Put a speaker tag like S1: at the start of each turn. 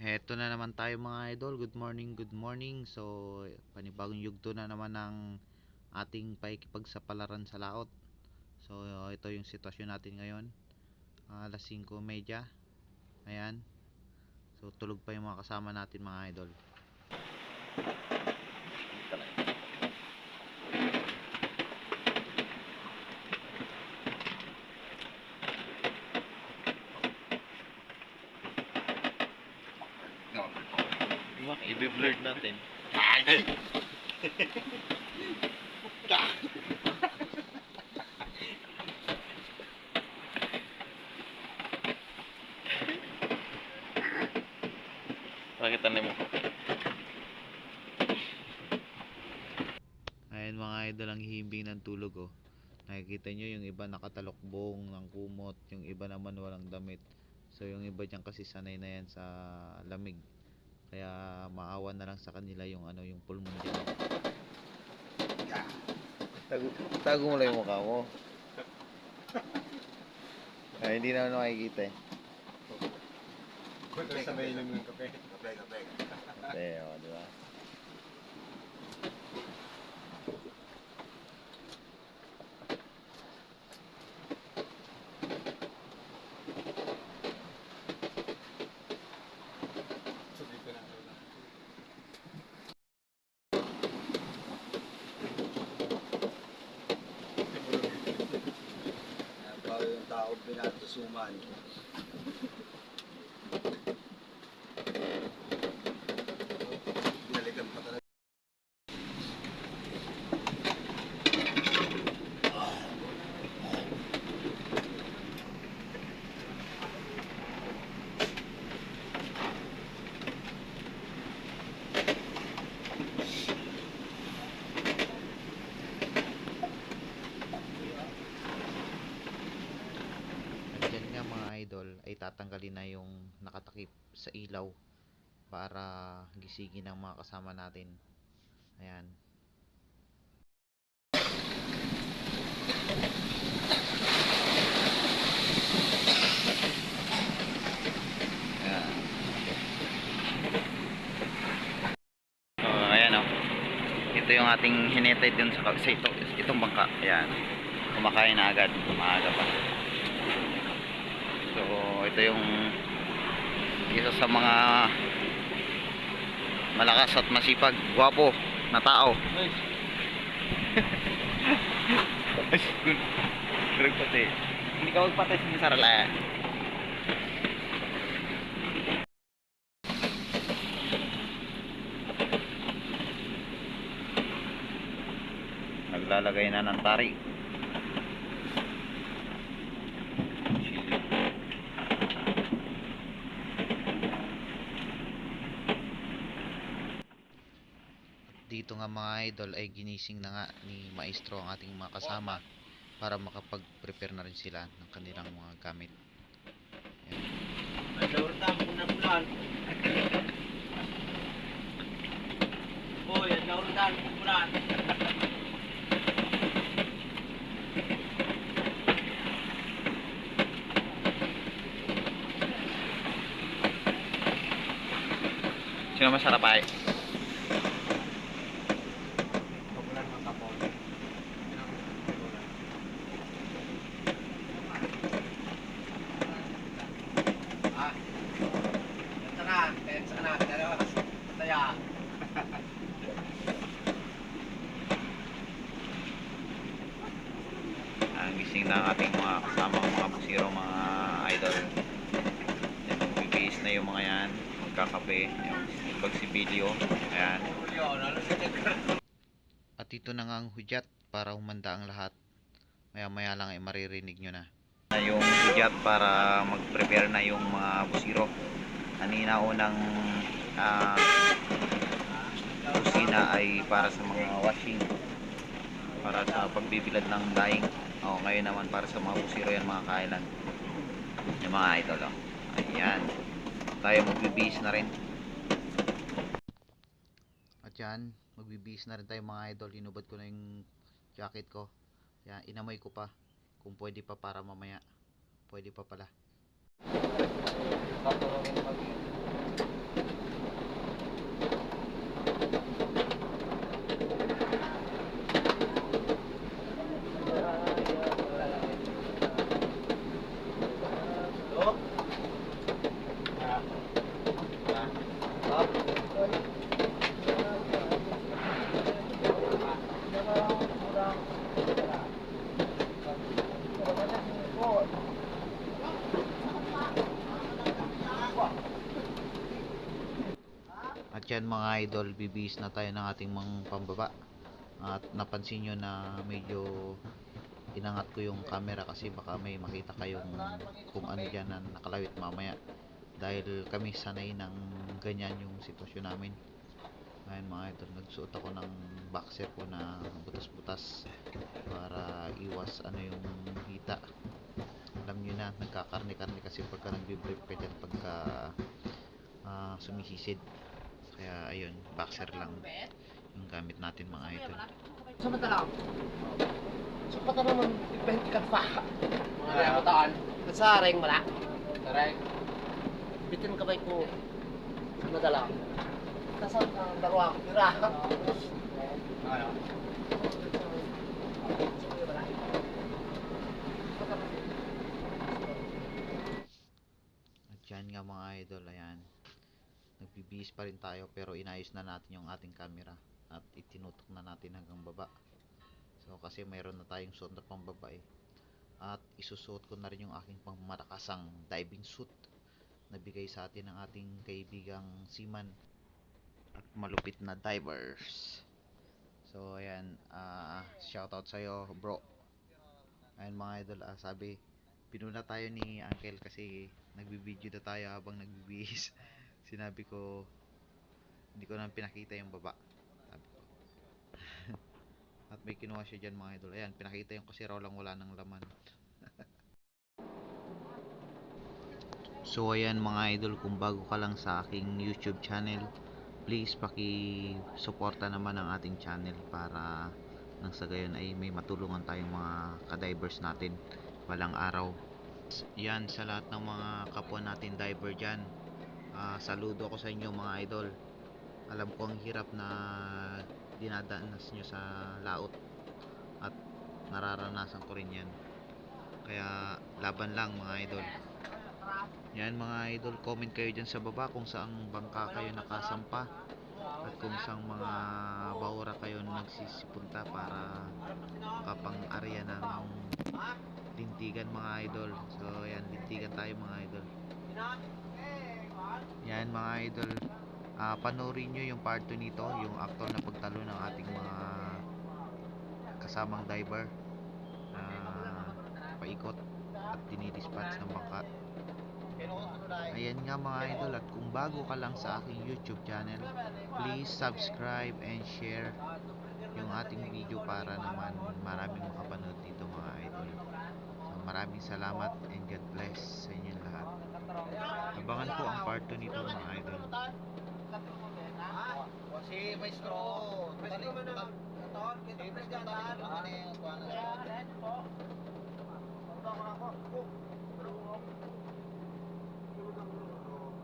S1: Heto na naman tayo mga idol. Good morning, good morning. So, panibagong yugto na naman ng ating pakikipagsapalaran sa laot. So, ito yung sitwasyon natin ngayon. Ah, alas 5.30. Ayan. So, tulog pa yung mga kasama natin mga idol.
S2: I-blurred natin. Bakit ano mo?
S1: Ayan mga idol ang himbing ng tulog oh. Nakikita nyo yung iba nakatalokbong ng kumot, yung iba naman walang damit. So yung iba dyan kasi sanay na yan sa lamig. Kaya maawa na lang sa kanila yung ano yung pulmon dyan.
S2: Tago, tago mo lang yung mukha mo. Ay, hindi naman makikita eh.
S3: Sabay inom ng kape. Kape, kape.
S2: Eh, o, di ba?
S3: Bago yung tao pinatusuman. Binalikan pa talaga.
S1: At dyan nga mga idol ay tatanggalin na yung nakatakip sa ilaw para gisingin ang mga kasama natin. Ayan
S2: oh. Ito yung ating hinetay dun sa, sa ito, itong bangka. Ayan. Kumakain na agad. Maaga pa. Ito yung isa sa mga malakas at masipag, gwapo na tao. Ay, good. Good pati. Hindi ka magpatay sa saralaya. Naglalagay na ng tari.
S1: Dito nga mga idol ay ginising na nga ni maestro ang ating mga kasama para makapag-prepare na rin sila ng kanilang mga gamit.
S3: Punan-punan. Boy, ang daurtang punan.
S2: Sino masarap ay?
S3: Papunan ng tapon. Ah. Ito na. Ito na. Dalawa. Taya.
S2: Gising na ang ating mga kasama, mga busiro, mga idol. Yan, magbibihis na yung mga yan. Magkakape. Yung pagsibilyo. Ayan.
S1: At ito na nga ang hudyat para humanda ang lahat. Maya maya lang ay maririnig nyo na.
S2: yung sudyat para mag-prepare na yung mga busiro. Kanina unang ah, kusina ay para sa mga washing. Para sa pagbibilad ng daing. O, ngayon naman para sa mga busiro yan mga kailan. Yung mga idol. Oh. Ayan. Tayo magbibihis na rin.
S1: At yan, magbibihis na rin tayo mga idol. Inubad ko na yung jacket ko. Yan, inamoy ko pa. Kung pwede pa para mamaya. Pwede pa pala.
S3: Tatawagin mag
S1: yan mga idol, bibihis na tayo ng ating mga pambaba. At napansin nyo na medyo inangat ko yung camera kasi baka may makita kayong kung ano dyan na nakalawit mamaya. Dahil kami sanay ng ganyan yung sitwasyon namin. Ngayon mga idol, nagsuot ako ng boxer ko na butas-butas para iwas ano yung hita. Alam nyo na, nagkakarne-karne kasi pagka nagbibrip ka dyan pagka ah, sumihisid. Kaya ayun, boxer lang yung gamit natin mga idol.
S3: Samantala. So pata naman, ibenti ka pa. Mga kabataan. Nasaring mala. Sareng. Bitin ka ba ko? Samantala. Nasaan ka ang darwa? Tira. Ano?
S1: At yan nga mga idol, ayan. Nagbibihis pa rin tayo pero inayos na natin yung ating camera at itinutok na natin hanggang baba. So kasi mayroon na tayong suot na pambaba eh. At isusuot ko na rin yung aking pangmalakasang diving suit na bigay sa atin ng ating kaibigang seaman at malupit na divers. So ayan, ah shoutout sa iyo, bro. Ayan mga idol, ah, sabi pinuna tayo ni Uncle kasi nagbibideo na tayo habang nagbibihis. Sinabi ko hindi ko na pinakita yung baba. Sabi ko. At may kinuha siya dyan mga idol. Ayan, pinakita yung kasi raw lang wala ng laman. so ayan mga idol, kung bago ka lang sa aking YouTube channel, please paki-suporta naman ang ating channel para nang sa gayon ay may matulungan tayong mga ka-divers natin walang araw. Yan sa lahat ng mga kapwa natin diver dyan. Ah, saludo ako sa inyo mga idol. Alam ko ang hirap na dinadanas nyo sa laot at nararanasan ko rin yan. Kaya laban lang mga idol. Yan mga idol, comment kayo dyan sa baba kung saang bangka kayo nakasampa at kung saang mga bawra kayo nagsisipunta para kapang-arya ng lintigan mga idol. So yan, lintigan tayo mga idol. Yan mga idol. Ah, panoorin nyo yung part 2 nito, yung actual na pagtalo ng ating mga kasamang diver na paikot at dinidispatch ng bangka. Ayan nga mga idol at kung bago ka lang sa aking YouTube channel, please subscribe and share yung ating video para naman maraming makapanood dito mga idol. So maraming salamat and God bless sa lahat. Abangan po ang part 2 nito mga idol.
S3: Si Maestro. Maestro mo na. Si Maestro tahan. Ano yung kuha na? Kaya, po. Punta ko na ako.